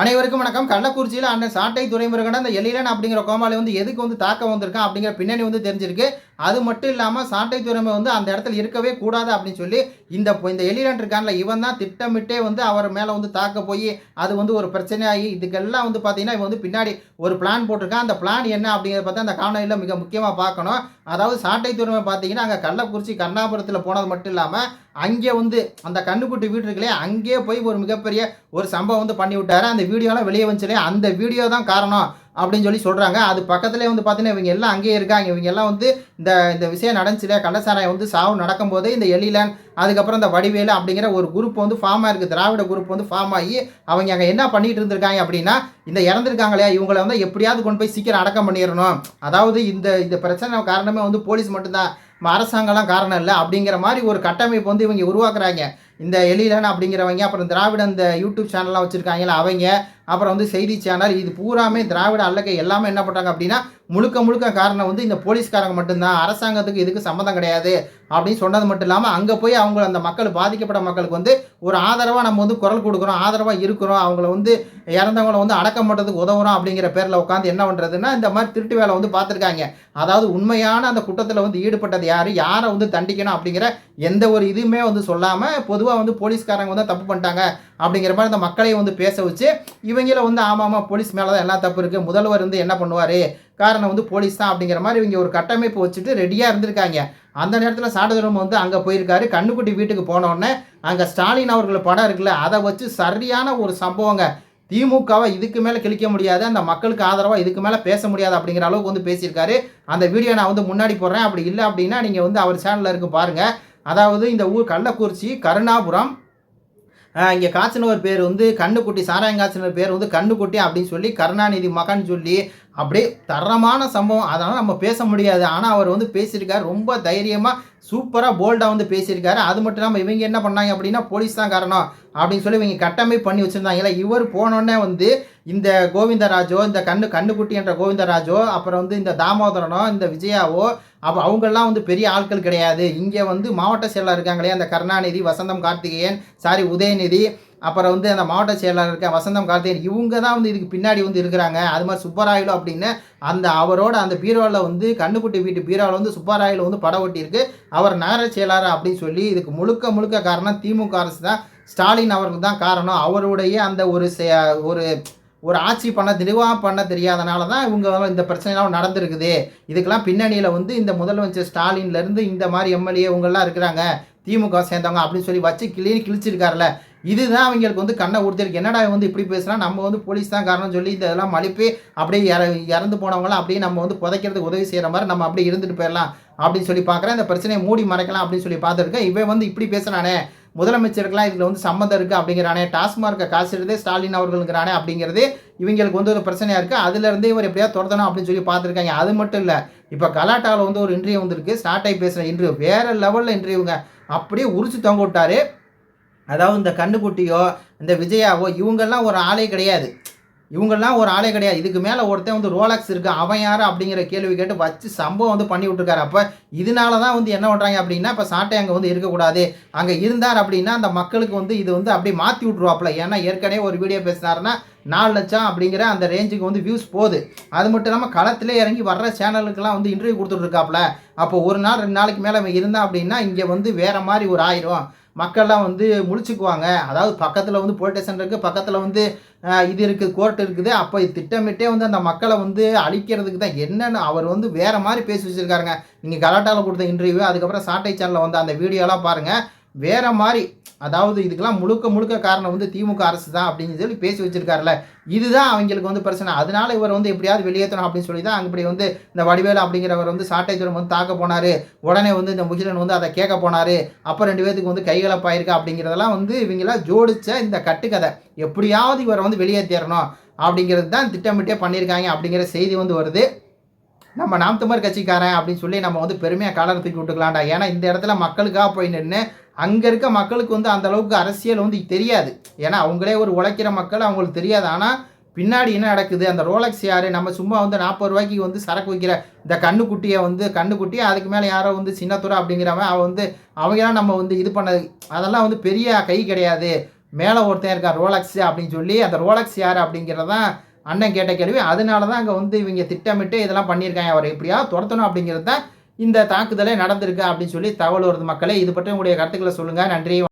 அனைவருக்கும் வணக்கம். கள்ளக்குறிச்சியில் அந்த சாட்டை துறைமுருகன் அந்த எலிலன் அப்படிங்கிற கோமாளி வந்து எதுக்கு வந்து தாக்க வந்திருக்கான் அப்படிங்கிற பின்னணி வந்து தெரிஞ்சிருக்கு. அது மட்டும் இல்லாமல் சாட்டை துறைமை வந்து அந்த இடத்துல இருக்கவே கூடாது அப்படின்னு சொல்லி இந்த இந்த எலிலன் இருக்கான்ல இவன் தான் திட்டமிட்டே வந்து அவர் மேலே வந்து தாக்க போய் அது வந்து ஒரு பிரச்சனையாகி இதுக்கெல்லாம் வந்து பார்த்தீங்கன்னா இவன் வந்து பின்னாடி ஒரு பிளான் போட்டிருக்கான். அந்த பிளான் என்ன அப்படிங்கிறத பார்த்தா அந்த காணொலியில் மிக முக்கியமாக பார்க்கணும். அதாவது சாட்டை துறைமை பார்த்தீங்கன்னா அங்கே கள்ளக்குறிச்சி கண்ணாபுரத்தில் போனது மட்டும் இல்லாமல் அங்கே வந்து அந்த கண்ணுக்குட்டி வீடு இருக்குல்லையே அங்கேயே போய் ஒரு மிகப்பெரிய ஒரு சம்பவம் வந்து பண்ணி விட்டாரு. அந்த வீடியோலாம் வெளியே வந்துச்சுலையே அந்த வீடியோ தான் காரணம் அப்படின்னு சொல்லி சொல்கிறாங்க அது பக்கத்துலேயே வந்து பார்த்தீங்கன்னா இவங்க எல்லாம் அங்கேயே இருக்காங்க. இவங்க எல்லாம் வந்து இந்த இந்த விஷயம் நடந்துச்சுல கள்ளசாராயம் வந்து சாவு நடக்கும்போது இந்த எலிலன் அதுக்கப்புறம் இந்த வடிவேலு அப்படிங்கிற ஒரு குரூப் வந்து ஃபார்ம் ஆயிருக்கு. திராவிட குரூப் வந்து ஃபார்ம் ஆகி அவங்க அங்கே என்ன பண்ணிகிட்டு இருந்திருக்காங்க அப்படின்னா இந்த இறந்துருக்காங்க இல்லையா இவங்களை வந்து எப்படியாவது கொண்டு போய் சீக்கிரம் அடக்கம் பண்ணிடணும். அதாவது இந்த இந்த பிரச்சனை காரணமே வந்து போலீஸ் மட்டும்தான். அரசாங்கம்லாம் காரணம் இல்லை அப்படிங்கிற மாதிரி ஒரு கட்டமைப்பு வந்து இவங்க உருவாக்குறாங்க. இந்த எலிலன் அப்படிங்கிறவங்க அப்புறம் திராவிட இந்த யூடியூப் சேனல்லாம் வச்சுருக்காங்களா அவங்க அப்புறம் வந்து செய்தி சேனல் இது பூராமே திராவிட அல்லக்கை எல்லாமே என்ன பண்ணுறாங்க அப்படின்னா முழுக்க முழுக்க காரணம் வந்து இந்த போலீஸ்காரங்க மட்டும்தான். அரசாங்கத்துக்கு இதுக்கு சம்மந்தம் கிடையாது அப்படின்னு சொன்னது மட்டும் இல்லாமல் அங்கே போய் அவங்க அந்த மக்கள் பாதிக்கப்பட்ட மக்களுக்கு வந்து ஒரு ஆதரவாக நம்ம வந்து குரல் கொடுக்குறோம் ஆதரவாக இருக்கிறோம். அவங்கள வந்து இறந்தவங்கள வந்து அடக்கம் பண்ணுறதுக்கு உதவுறோம் அப்படிங்கிற பேரில் உட்காந்து என்ன பண்ணுறதுன்னா இந்த மாதிரி திருட்டு வேலை வந்து பார்த்துருக்காங்க. அதாவது உண்மையான அந்த குற்றத்தில் வந்து ஈடுபட்டது யார்? யாரை வந்து தண்டிக்கணும் அப்படிங்கிற எந்த ஒரு இதுவுமே வந்து சொல்லாமல் பொதுவாக வந்து போலீஸ்காரங்க வந்து தப்பு பண்ணிட்டாங்க அப்படிங்கிற மாதிரி அந்த மக்களை வந்து பேச வச்சு இவங்கள வந்து ஆமாமா போலீஸ் மேலே தான் எல்லாம் தப்பு இருக்குது முதல்வர் வந்து என்ன பண்ணுவார்? காரணம் வந்து போலீஸ் தான் அப்படிங்கிற மாதிரி இவங்க ஒரு கட்டமைப்பு வச்சுட்டு ரெடியாக இருந்திருக்காங்க. அந்த நேரத்தில் சாட்டதுரம் வந்து அங்கே போயிருக்காரு. கண்ணுக்குட்டி வீட்டுக்கு போனோடனே அங்கே ஸ்டாலின் அவர்கள் படம் இருக்குல்ல அதை வச்சு சரியான ஒரு சம்பவங்க. திமுகவை இதுக்கு மேலே கிழிக்க முடியாது. அந்த மக்களுக்கு ஆதரவாக இதுக்கு மேலே பேச முடியாது அப்படிங்கிற அளவுக்கு வந்து பேசியிருக்காரு. அந்த வீடியோ நான் வந்து முன்னாடி போடுறேன். அப்படி இல்லை அப்படின்னா நீங்கள் வந்து அவர் சேனலில் இருக்கு பாருங்கள் அதாவது இந்த ஊர் கள்ளக்குறிச்சி கருணாபுரம் இங்கே காய்ச்சினவர் பேர் வந்து கண்ணுக்குட்டி சாராயம் காய்ச்சினவர் பேர் வந்து கண்ணுக்குட்டி அப்படின்னு சொல்லி கருணாநிதி மகன் சொல்லி அப்படியே தரமான சம்பவம். அதனால் நம்ம பேச முடியாது. ஆனால் அவர் வந்து பேசியிருக்காரு. ரொம்ப தைரியமாக சூப்பராக போல்டாக வந்து பேசியிருக்காரு. அது மட்டும் இல்லாமல் இவங்க என்ன பண்ணாங்க அப்படின்னா போலீஸ் தான் காரணம் அப்படின்னு சொல்லி இவங்க கட்டமைப்பு பண்ணி வச்சுருந்தாங்களே இவர் போனோடனே வந்து இந்த கோவிந்தராஜோ இந்த கண்ணு கண்ணுக்குட்டி என்ற கோவிந்தராஜோ அப்புறம் வந்து இந்த தாமோதரனோ இந்த விஜயாவோ அப்போ அவங்கெல்லாம் வந்து பெரிய ஆட்கள் கிடையாது. இங்கே வந்து மாவட்ட செயலாளர் இருக்காங்களே அந்த கருணாநிதி வசந்தம் கார்த்திகேயன் சாரி உதயநிதி அப்புறம் வந்து அந்த மாவட்ட செயலாளர் இருக்க வசந்தம் கார்த்திகேயன் இவங்க தான் வந்து இதுக்கு பின்னாடி வந்து இருக்கிறாங்க. அது மாதிரி சுப்பராயலு அப்படின்னு அந்த அவரோட அந்த பீரோவில் வந்து கண்ணுக்குட்டி வீட்டு பீரோவில் வந்து சுப்பராயலு வந்து படம் ஒட்டியிருக்கு. அவர் நகர செயலாளர் அப்படின்னு சொல்லி இதுக்கு முழுக்க முழுக்க காரணம் திமுக அரசு தான். ஸ்டாலின் அவர்கள் தான் காரணம். அவருடைய அந்த ஒரு ஒரு ஒரு ஆட்சி பண்ண தெளிவாக பண்ண தெரியாதனால தான் இவங்க இந்த பிரச்சனைலாம் நடந்திருக்குது. இதுக்கெல்லாம் பின்னணியில் வந்து இந்த முதலமைச்சர் ஸ்டாலின்லேருந்து இந்த மாதிரி எம்எல்ஏ இவங்கெல்லாம் இருக்கிறாங்க. திமுக சேர்ந்தவங்க அப்படின்னு சொல்லி வச்சு கிளி கிழிச்சிருக்காருல இதுதான் அவங்களுக்கு வந்து கண்ணை கொடுத்துருக்கு என்னடா இவன் வந்து இப்படி பேசுனா? நம்ம வந்து போலீஸ் தான் காரணம் சொல்லி இதெல்லாம் மலிப்பி அப்படியே இற இறந்து போனவங்களாம் அப்படியே நம்ம வந்து புதைக்கிறதுக்கு உதவி செய்கிற மாதிரி நம்ம அப்படியே இருந்துட்டு போயிடலாம் அப்படின்னு சொல்லி பார்க்குறேன். இந்த பிரச்சனையை மூடி மறைக்கலாம் அப்படின்னு சொல்லி பார்த்துருக்கேன். இவன் வந்து இப்படி பேசுகிறானே முதலமைச்சருக்கெல்லாம் இதில் வந்து சம்மந்தம் இருக்குது அப்படிங்கிறானே. டாஸ்மார்க்கை காசு எடுத்தே ஸ்டாலின் அவர்களுங்கிறானே அப்படிங்கிறது இவங்களுக்கு வந்து ஒரு பிரச்சனையாக இருக்குது அதுலேருந்தே இவர் எப்படியா தொடரணும் அப்படின்னு சொல்லி பார்த்துருக்காங்க. அது மட்டும் இல்லை இப்போ கலாட்டாவில் வந்து ஒரு இன்டர்வியூ வந்திருக்கு. ஸ்டார்ட் ஆகி பேசுகிற இன்டர்வியூ வேறு லெவலில் இன்டர்வியூங்க அப்படியே உரிச்சு தொங்க விட்டாரு. அதாவது இந்த கண்ணுக்குட்டியோ இந்த விஜயாவோ இவங்கெல்லாம் ஒரு ஆளே கிடையாது. இவங்கெல்லாம் ஒரு ஆளே கிடையாது. இதுக்கு மேலே ஒருத்தன் வந்து ரோலக்ஸ் இருக்கு அவன் யார் அப்படிங்கிற கேள்வி கேட்டு வச்சு சம்பவம் வந்து பண்ணி விட்டுருக்காரு. அப்போ இதனால தான் வந்து என்ன பண்ணுறாங்க அப்படின்னா இப்போ சாட்டை அங்கே வந்து இருக்கக்கூடாது. அங்கே இருந்தார் அப்படின்னா அந்த மக்களுக்கு வந்து இது வந்து அப்படியே மாற்றி விட்ருவாப்புல ஏன்னா ஏற்கனவே ஒரு வீடியோ பேசினாருன்னா நாலு லட்சம் அப்படிங்கிற அந்த ரேஞ்சுக்கு வந்து வியூஸ் போகுது. அது மட்டும் இல்லாமல் களத்திலே இறங்கி வர்ற சேனலுக்கெல்லாம் வந்து இன்டர்வியூ கொடுத்துட்ருக்காப்புல அப்போ ஒரு நாள் ரெண்டு நாளைக்கு மேலே அவன் இருந்தான் அப்படின்னா இங்கே வந்து வேறு மாதிரி ஒரு ஆயிரம். மக்கள்லாம் வந்து முழிச்சுக்குவாங்க. அதாவது பக்கத்தில் வந்து போலீஸ் ஸ்டேஷன் இருக்குது பக்கத்தில் வந்து இது இருக்குது கோர்ட் இருக்குது. அப்போ இது திட்டமிட்டே வந்து அந்த மக்களை வந்து அழிக்கிறதுக்கு தான் என்னென்னு அவர் வந்து வேறு மாதிரி பேசி வச்சுருக்காருங்க. நீங்கள் கலாட்டாவில் கொடுத்த இன்டர்வியூ அதுக்கப்புறம் சாட்டை சேனலில் வந்து அந்த வீடியோலாம் பாருங்கள் வேறு மாதிரி அதாவது இதுக்கெல்லாம் முழுக்க முழுக்க காரணம் வந்து திமுக அரசு தான் அப்படின்னு சொல்லி பேசி வச்சிருக்காருல இதுதான் அவங்களுக்கு வந்து பிரச்சனை. அதனால இவர் வந்து எப்படியாவது வெளியேற்றணும் அப்படின்னு சொல்லி தான் அங்கே இப்படி வந்து இந்த வடிவேலு அப்படிங்கிறவர் வந்து சாட்டை துரம் வந்து தாக்க போனார். உடனே வந்து இந்த முகிலன் வந்து அதை கேட்க போனார். அப்போ ரெண்டு பேத்துக்கு வந்து கைகலப்பாயிருக்கா அப்படிங்கிறதெல்லாம் வந்து இவங்களாம் ஜோடிச்ச இந்த கட்டுக்கதை. எப்படியாவது இவரை வந்து வெளியேற்றிடணும் அப்படிங்கிறது தான் திட்டமிட்டே பண்ணியிருக்காங்க அப்படிங்கிற செய்தி வந்து வருது. நம்ம நாம் தமிழர் கட்சிக்காரன் அப்படின்னு சொல்லி நம்ம வந்து பெருமையாக காலர் தூக்கி விட்டுக்கலாம்டா. ஏன்னா இந்த இடத்துல மக்களுக்காக போய் நின்று அங்கே இருக்க மக்களுக்கு வந்து அந்த அளவுக்கு அரசியல் வந்து தெரியாது. ஏன்னா அவங்களே ஒரு உழைக்கிற மக்கள் அவங்களுக்கு தெரியாது. ஆனால் பின்னாடி என்ன நடக்குது? அந்த ரோலக்ஸ் யார்? நம்ம சும்மா வந்து நாற்பது ரூபாய்க்கு வந்து சரக்கு வைக்கிற இந்த கண்ணுக்குட்டியை வந்து கண்ணுக்குட்டி அதுக்கு மேலே யாரோ வந்து சின்னத்துறை அப்படிங்கிறவன் அவன் வந்து அவங்களாம் நம்ம வந்து இது பண்ணது அதெல்லாம் வந்து பெரிய கை கிடையாது. மேலே ஒருத்தன் இருக்கான் ரோலக்ஸ் அப்படின்னு சொல்லி அந்த ரோலக்ஸ் யார் அப்படிங்கிறதான் அண்ணன் கேட்ட கேள்வி. அதனால தான் அங்கே வந்து இவங்க திட்டமிட்டு இதெல்லாம் பண்ணியிருக்காங்க. அவர் எப்படியா துரத்தணும் அப்படிங்கிறது தான் இந்த தாக்குதலே நடந்திருக்கு அப்படின்னு சொல்லி தகவல் வருது மக்களே. இது பற்றி உங்களுடைய கருத்துக்களை சொல்லுங்கள் நன்றி.